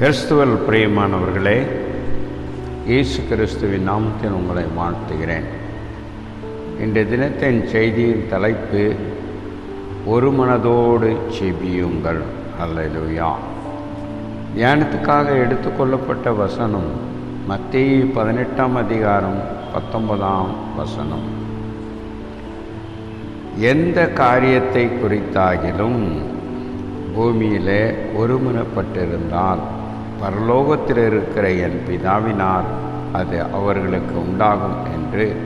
கிறிஸ்துவல் பிரியமானவர்களே இயேசு கிறிஸ்துவின் நாமத்தில் உங்களை வாழ்த்துகிறேன். இன்றைய தினத்தின் செய்தியின் தலைப்பு ஒரு மனதோடு செபியுங்கள். அல்லையா தியானத்துக்காக எடுத்துக்கொள்ளப்பட்ட வசனம் மத்திய பதினெட்டாம் அதிகாரம் பத்தொன்பதாம் வசனம். எந்த காரியத்தை குறித்தாகிலும் பூமியிலே ஒருமனப்பட்டிருந்தால் பரலோகத்தில் இருக்கிற என் பிதாவினால் அது அவர்களுக்கு உண்டாகும் என்று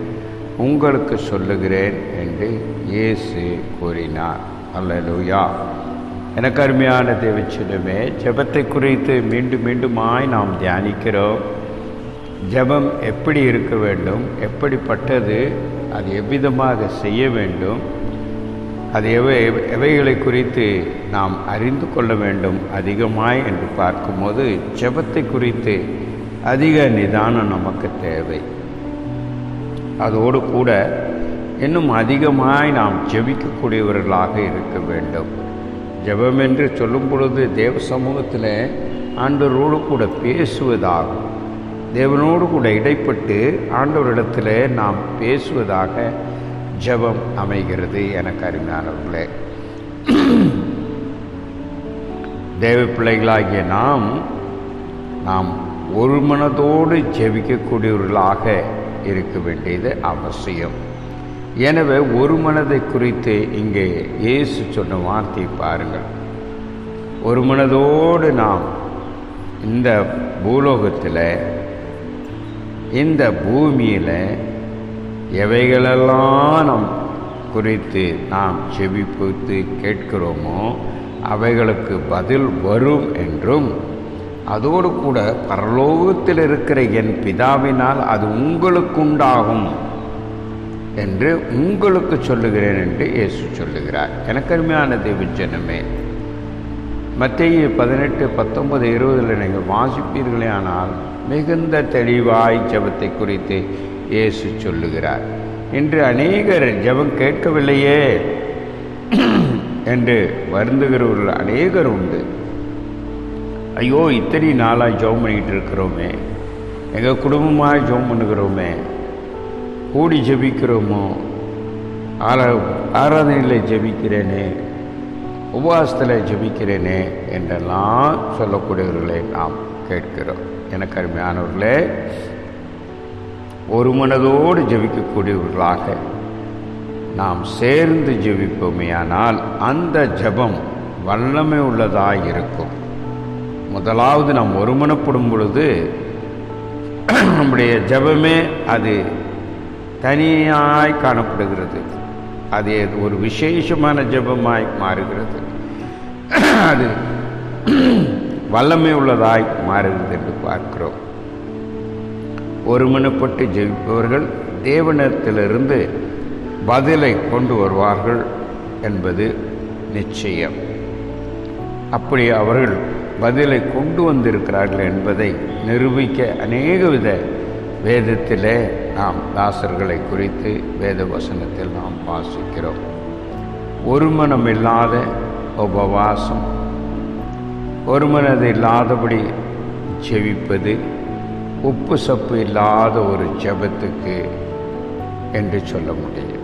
உங்களுக்கு சொல்லுகிறேன் என்று இயேசு கூறினார். அல்லலுயா. எனக்கு அருமையான தேவச்சிடமே ஜெபத்தை குறித்து மீண்டும் மீண்டுமாய் நாம் தியானிக்கிறோம். ஜெபம் எப்படி இருக்க வேண்டும் எப்படிப்பட்டது அது எவ்விதமாக செய்ய வேண்டும் அது எவை எவைகளை குறித்து நாம் அறிந்து கொள்ள வேண்டும் அதிகமாய் என்று பார்க்கும்போது ஜெபத்தை குறித்து அதிக நிதானம் நமக்கு தேவை. அதோடு கூட இன்னும் அதிகமாய் நாம் ஜெபிக்கக்கூடியவர்களாக இருக்க வேண்டும். ஜெபம் என்று சொல்லும் பொழுது தேவ சமூகத்தில் ஆண்டவரோடு கூட பேசுவதாகும். தேவனோடு கூட இடைப்பட்டு ஆண்டவரிடத்தில் நாம் பேசுவதாக ஜபம் அமைகிறது எனக்கு அருமையானவர்களே தேவ பிள்ளைகளாகிய நாம் நாம் ஒரு மனதோடு ஜெபிக்கக்கூடியவர்களாக இருக்க வேண்டியது அவசியம். எனவே ஒரு மனதை குறித்து இங்கே இயேசு சொன்ன வார்த்தை பாருங்கள். ஒரு மனதோடு நாம் இந்த பூலோகத்தில் இந்த பூமியில் எவைகளெல்லாம் நம் குறித்து நாம் செவிப்பித்து கேட்கிறோமோ அவைகளுக்கு பதில் வரும் என்றும் அதோடு கூட பரலோகத்தில் இருக்கிற என் பிதாவினால் அது உங்களுக்குண்டாகும் என்று உங்களுக்கு சொல்லுகிறேன் என்று இயேசு சொல்லுகிறார். எனக்கு அருமையான தேவஜனமே மத்திய பதினெட்டு பத்தொன்பது இருபதில் நீங்கள் வாசிப்பீர்களே ஆனால் மிகுந்த தெளிவாய் ஜபத்தை குறித்து இயேசு சொல்லுகிறார். இன்று அநேகர் ஜபம் கேட்கவில்லையே என்று வருந்துகிறவர்கள் அநேகர் உண்டு. ஐயோ இத்தனை நாளாக ஜெபம் பண்ணிக்கிட்டு இருக்கிறோமே. எங்கள் குடும்பமாக ஜெபம் பண்ணுகிறோமே. கூடி ஜெபிக்கிறோமோ? ஆரா ஆராதனையில் ஜெபிக்கிறேனே. உபவாசத்தில் ஜெபிக்கிறேனே என்றெல்லாம் சொல்லக்கூடியவர்களை நாம் கேட்கிறோம். எனக்கு அருமையானவர்களே ஒரு மனதோடு ஜெபிக்கக்கூடியவர்களாக நாம் சேர்ந்து ஜெபிப்போமேயானால் அந்த ஜெபம் வல்லமை உள்ளதாக இருக்கும். முதலாவது நாம் ஒருமனப்படும் பொழுது நம்முடைய ஜெபமே அது தனியாய் காணப்படுகிறது. அது ஒரு விசேஷமான ஜெபமாய் மாறுகிறது. அது வல்லமை உள்ளதாய் மாறுகிறது என்று பார்க்கிறோம். ஒருமனப்பட்டு ஜெயிப்பவர்கள் தேவனத்திலிருந்து பதிலை கொண்டு வருவார்கள் என்பது நிச்சயம். அப்படி அவர்கள் பதிலை கொண்டு வந்திருக்கிறார்கள் என்பதை நிரூபிக்க அநேக வித வேதத்திலே நாம் தாசர்களை குறித்து வேத வசனத்தில் நாம் வாசிக்கிறோம். ஒருமனம் இல்லாத உபவாசம் ஒருமனது இல்லாதபடி ஜெபிப்பது உப்பு சப்பு இல்லாத ஒரு ஜபத்துக்கு என்று சொல்ல முடியும்.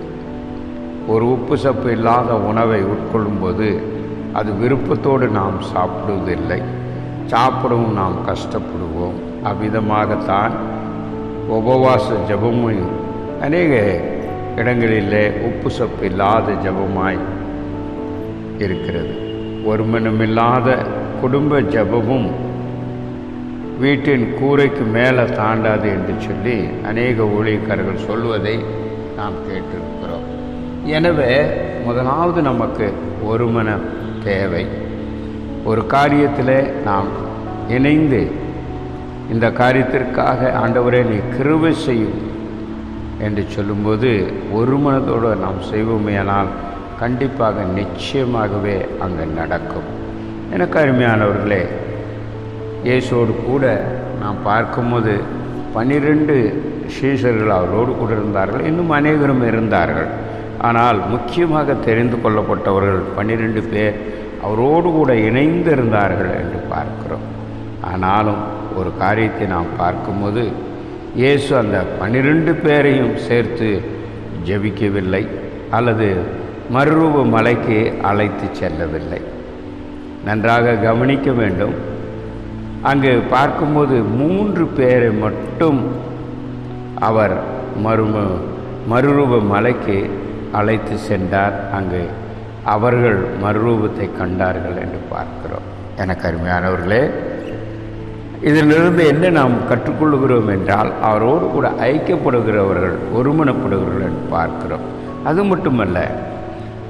ஒரு உப்பு சப்பு இல்லாத உணவை உட்கொள்ளும்போது அது விருப்பத்தோடு நாம் சாப்பிடுவதில்லை. சாப்பிடவும் நாம் கஷ்டப்படுவோம். அவ்விதமாகத்தான் உபவாச ஜபமும் அநேக இடங்களிலே உப்பு சப்பு இல்லாத ஜபமாய் இருக்கிறது. ஒருமனமில்லாத குடும்ப ஜபமும் வீட்டின் கூரைக்கு மேலே தாண்டாது என்று சொல்லி அநேக ஊழியக்காரர்கள் சொல்வதை நாம் கேட்டிருக்கிறோம். எனவே முதலாவது நமக்கு ஒருமன தேவை. ஒரு காரியத்தில் நாம் இணைந்து இந்த காரியத்திற்காக ஆண்டவரே நீ கிருவை செய்யும் என்று சொல்லும்போது ஒரு மனதோடு நாம் செய்வோமேனால் கண்டிப்பாக நிச்சயமாகவே அங்கே நடக்கும். எனக்கு அருமையானவர்களே இயேசோடு கூட நாம் பார்க்கும்போது பன்னிரெண்டு சீசர்கள் அவரோடு கூட இருந்தார்கள். இன்னும் அநேகரும் இருந்தார்கள். ஆனால் முக்கியமாக தெரிந்து கொள்ளப்பட்டவர்கள் பன்னிரெண்டு பேர் அவரோடு கூட இணைந்து இருந்தார்கள் என்று பார்க்கிறோம். ஆனாலும் ஒரு காரியத்தை நாம் பார்க்கும்போது இயேசு அந்த பன்னிரெண்டு பேரையும் சேர்த்து ஜெபிக்கவில்லை அல்லது மறுரூப மலைக்கு அழைத்து செல்லவில்லை. நன்றாக கவனிக்க வேண்டும். அங்கு பார்க்கும்போது மூன்று பேரை மட்டும் அவர் மறும மறுரூப மலைக்கு அழைத்து சென்றார். அங்கு அவர்கள் மறுரூபத்தை கண்டார்கள் என்று பார்க்கிறோம். எனக்கு அருமையானவர்களே இதிலிருந்து என்ன நாம் கற்றுக்கொள்கிறோம் என்றால் அவரோடு கூட ஐக்கியப்படுகிறவர்கள் ஒருமனப்படுகிறவர்கள் என்று பார்க்கிறோம். அது மட்டுமல்ல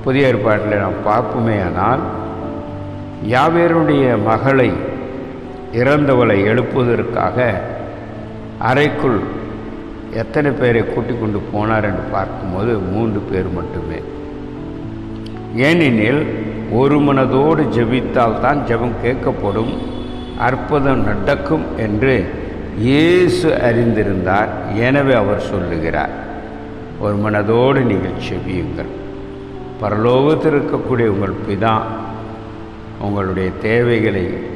புதிய ஏற்பாட்டில் நாம் பார்ப்போமே ஆனால் யாவேருடைய மகளை இறந்தவளை எழுப்புவதற்காக அறைக்குள் எத்தனை பேரை கூட்டிக் கொண்டு போனார் என்று பார்க்கும்போது மூன்று பேர் மட்டுமே. ஏனெனில் ஒரு மனதோடு ஜெபித்தால் தான் ஜெபம் கேட்கப்படும் அற்புதம் நடக்கும் என்று இயேசு அறிந்திருந்தார். எனவே அவர் சொல்லுகிறார் ஒரு மனதோடு நீங்கள் செவியுங்கள் பரலோகத்தில் இருக்கக்கூடிய உங்கள் பிதா உங்களுடைய தேவைகளை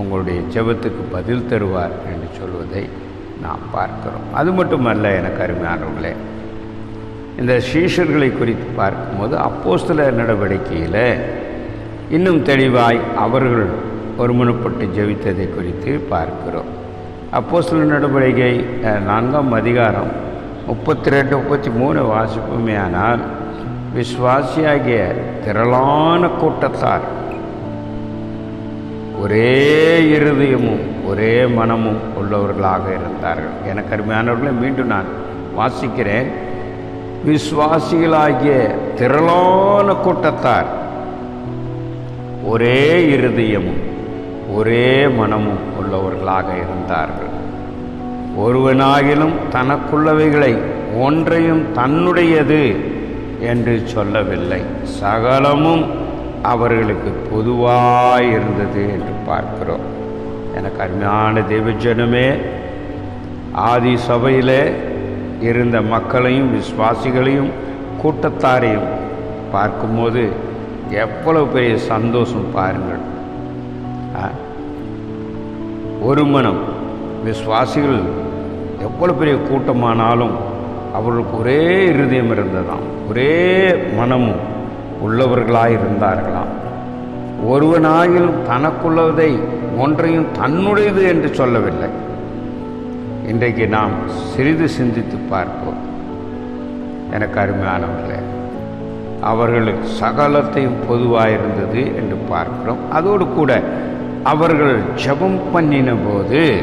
உங்களுடைய ஜெபத்துக்கு பதில் தருவார் என்று சொல்வதை நாம் பார்க்கிறோம். அது மட்டுமல்ல எனக்கு அருமையானவர்களே இந்த சீஷர்களை குறித்து பார்க்கும்போது அப்போஸ்தல நடவடிக்கையில் இன்னும் தெளிவாய் அவர்கள் ஒருமனப்பட்டு ஜெபித்ததை குறித்து பார்க்கிறோம். அப்போஸ்தல நடவடிக்கை நான்காம் அதிகாரம் முப்பத்தி ரெண்டு முப்பத்தி மூணு வாசிப்புமே ஆனால் விஸ்வாசியாகிய திரளான கூட்டத்தார் ஒரே இருதயமும் ஒரே மனமும் உள்ளவர்களாக இருந்தார்கள். எனக்கு அருமையானவர்களை மீண்டும் நான் வாசிக்கிறேன். விஸ்வாசிகளாகிய திரளான கூட்டத்தார் ஒரே இருதயமும் ஒரே மனமும் உள்ளவர்களாக இருந்தார்கள். ஒருவனாகிலும் தனக்குள்ளவைகளை ஒன்றையும் தன்னுடையது என்று சொல்லவில்லை. சகலமும் அவர்களுக்கு பொதுவாக இருந்தது என்று பார்க்கிறோம். எனக்கு அருமையான தேவஜனமே ஆதி சபையில் இருந்த மக்களையும் விஸ்வாசிகளையும் கூட்டத்தாரையும் பார்க்கும்போது எவ்வளவு பெரிய சந்தோஷம் பாருங்கள். ஒரு மனம் விஸ்வாசிகள் எவ்வளவு பெரிய கூட்டமானாலும் அவர்களுக்கு ஒரே இருதயம் இருந்ததாம். ஒரே மனமும் உள்ளவர்களாயிருந்தார்களாம். இருந்தார்களாம் தனக்குள்ளதை ஒன்றையும் தன்னுடையது என்று சொல்லவில்லை. இன்றைக்கு நாம் சிறிது சிந்தித்து பார்ப்போம். எனக்கு அருமையானவர்களே அவர்களுக்கு சகலத்தையும் பொதுவாயிருந்தது என்று பார்க்கிறோம். அதோடு கூட அவர்கள் ஜெபம் பண்ணின போது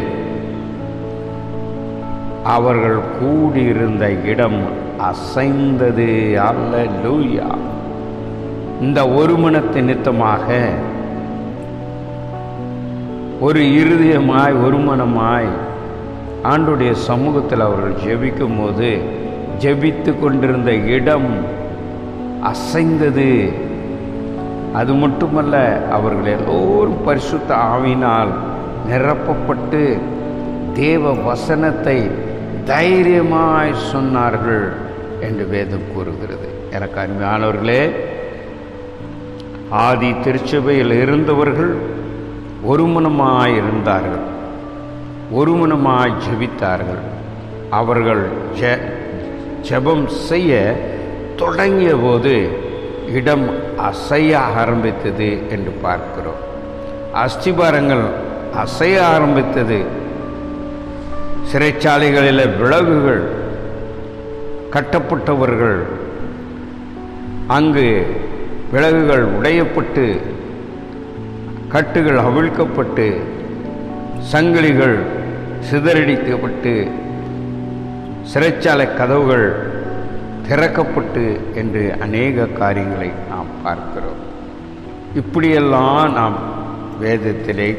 அவர்கள் கூடியிருந்த இடம் அசைந்தது. அல்லேலூயா. இந்த ஒருமனத்து நித்தமாக ஒரு இருதயமாய் ஒருமனமாய் ஆண்டுடைய சமூகத்தில் அவர்கள் ஜெபிக்கும் போது ஜெபித்து கொண்டிருந்த இடம் அசைந்தது. அது மட்டுமல்ல அவர்கள் எல்லோரும் பரிசுத்த ஆவினால் நிரப்பப்பட்டு தேவ வசனத்தை தைரியமாய் சொன்னார்கள் என்று வேதம் கூறுகிறது. எனக்கு அருமையானவர்களே ஆதி திருச்சபையில் இருந்தவர்கள் ஒருமனமாய் இருந்தார்கள். ஒருமனமாய் ஜெபித்தார்கள். அவர்கள் ஜெ ஜெபம் செய்ய தொடங்கிய போது இடம் அசைய ஆரம்பித்தது என்று பார்க்கிறோம். அஸ்திபாரங்கள் அசைய ஆரம்பித்தது. சிறைச்சாலைகளில் விலகுகள் கட்டப்பட்டவர்கள் அங்கு விலகுகள் உடையப்பட்டு கட்டுகள் அவிழ்க்கப்பட்டு சங்கிலிகள் சிதறடிக்கப்பட்டு சிறைச்சாலை கதவுகள் திறக்கப்பட்டு என்று அநேக காரியங்களை நாம் பார்க்கிறோம். இப்படியெல்லாம் நாம் வேதத்திலே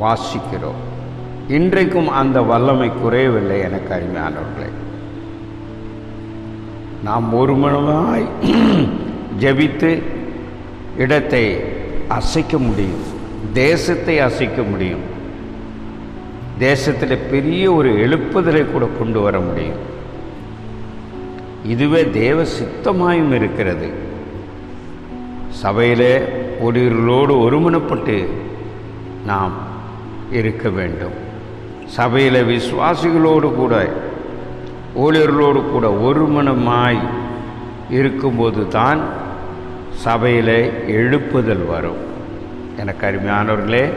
வாசிக்கிறோம். இன்றைக்கும் அந்த வல்லமை குறையவில்லை எனக்கு அருமையானவர்களே. நாம் ஒரு மனமாய் ஜெபித்து இடத்தை அசைக்க முடியும். தேசத்தை அசைக்க முடியும். தேசத்தில் பெரிய ஒரு எழுப்புதலை கூட கொண்டு வர முடியும். இதுவே தேவ சித்தமாயும் இருக்கிறது. சபையில் ஒருவர்களோடு ஒருமனப்பட்டு நாம் இருக்க வேண்டும். சபையில் விசுவாசிகளோடு கூட ஊழியர்களோடு கூட ஒரு மனமாய் இருக்கும்போது தான் சபையில் எழுப்புதல் வரும். எனக்கு அருமையானவர்களே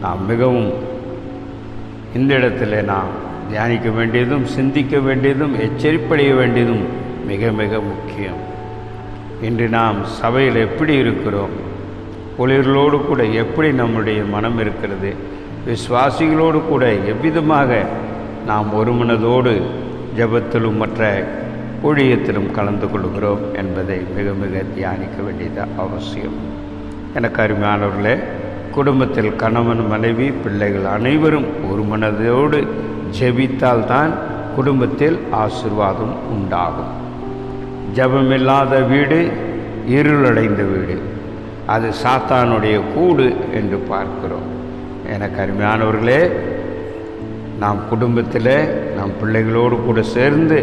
நாம் மிகவும் இந்த இடத்துல நாம் தியானிக்க வேண்டியதும் சிந்திக்க வேண்டியதும் எச்சரிப்படைய வேண்டியதும் மிக மிக முக்கியம். இன்று நாம் சபையில் எப்படி இருக்கிறோம்? ஒளிர்களோடு கூட எப்படி நம்முடைய மனம் இருக்கிறது? விசுவாசிகளோடு கூட எவ்விதமாக நாம் ஒருமனதோடு ஜபத்திலும் மற்ற ஊழியத்திலும் கலந்து கொள்கிறோம் என்பதை மிக மிக தியானிக்க வேண்டியது அவசியம். எனக்கு அருமையானவர்களே குடும்பத்தில் கணவன் மனைவி பிள்ளைகள் அனைவரும் ஒரு மனதோடு ஜெபித்தால்தான் குடும்பத்தில் ஆசிர்வாதம் உண்டாகும். ஜபமில்லாத வீடு இருளடைந்த வீடு. அது சாத்தானுடைய கூடு என்று பார்க்கிறோம். எனக்கு அருமையானவர்களே நாம் குடும்பத்தில் நம் பிள்ளைகளோடு கூட சேர்ந்து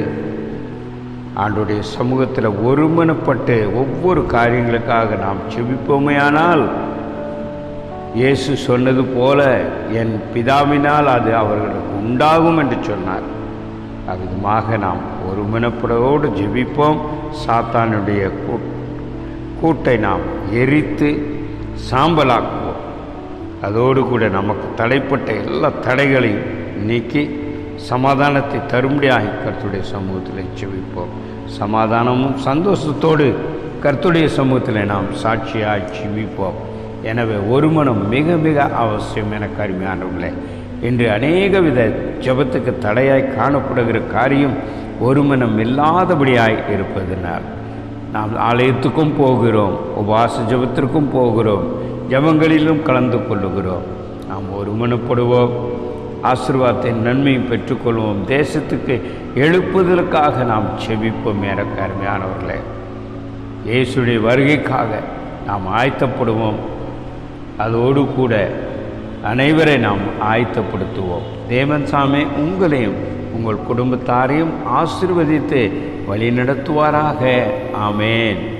ஆண்டுடைய சமூகத்தில் ஒருமனப்பட்டு ஒவ்வொரு காரியங்களுக்காக நாம் செபிப்போமையானால் இயேசு சொன்னது போல என் பிதாவினால் அது அவர்களுக்கு உண்டாகும் என்று சொன்னார். அவ்விதமாக நாம் ஒருமனப்படோடு ஜெபிப்போம். சாத்தானுடைய கூட்டை நாம் எரித்து சாம்பலாக்குவோம். அதோடு கூட நமக்கு தடைப்பட்ட எல்லா தடைகளையும் நீக்கி சமாதானத்தை தரும்படியாக கர்த்துடைய சமூகத்தில் செவிப்போம் சமாதானமும் சந்தோஷத்தோடு கர்த்துடைய சமூகத்தில் நாம் சாட்சியாக ஜிவிப்போம் எனவே ஒருமனம் மிக மிக அவசியம் என கருமையானவர்களே இன்று அநேக வித ஜபத்துக்கு தடையாய் காணப்படுகிற காரியம் ஒரு மனம் இல்லாதபடியாய் இருப்பதனால் நாம் ஆலயத்துக்கும் போகிறோம் உபாச ஜபத்திற்கும் போகிறோம் ஜபங்களிலும் கலந்து கொள்ளுகிறோம். நாம் ஒருமனப்படுவோம் ஆசிர்வாதத்தின் நன்மையை பெற்றுக்கொள்வோம். தேசத்துக்கு எழுப்புதலுக்காக நாம் செவிப்போம் எனக்கு அருமையானவர்களே. இயேசுடைய வருகைக்காக நாம் ஆயத்தப்படுவோம். அதோடு கூட அனைவரை நாம் ஆயத்தப்படுத்துவோம். தேவன் சாமி உங்களையும் உங்கள் குடும்பத்தாரையும் ஆசிர்வதித்து வழிநடத்துவாராக. ஆமேன்.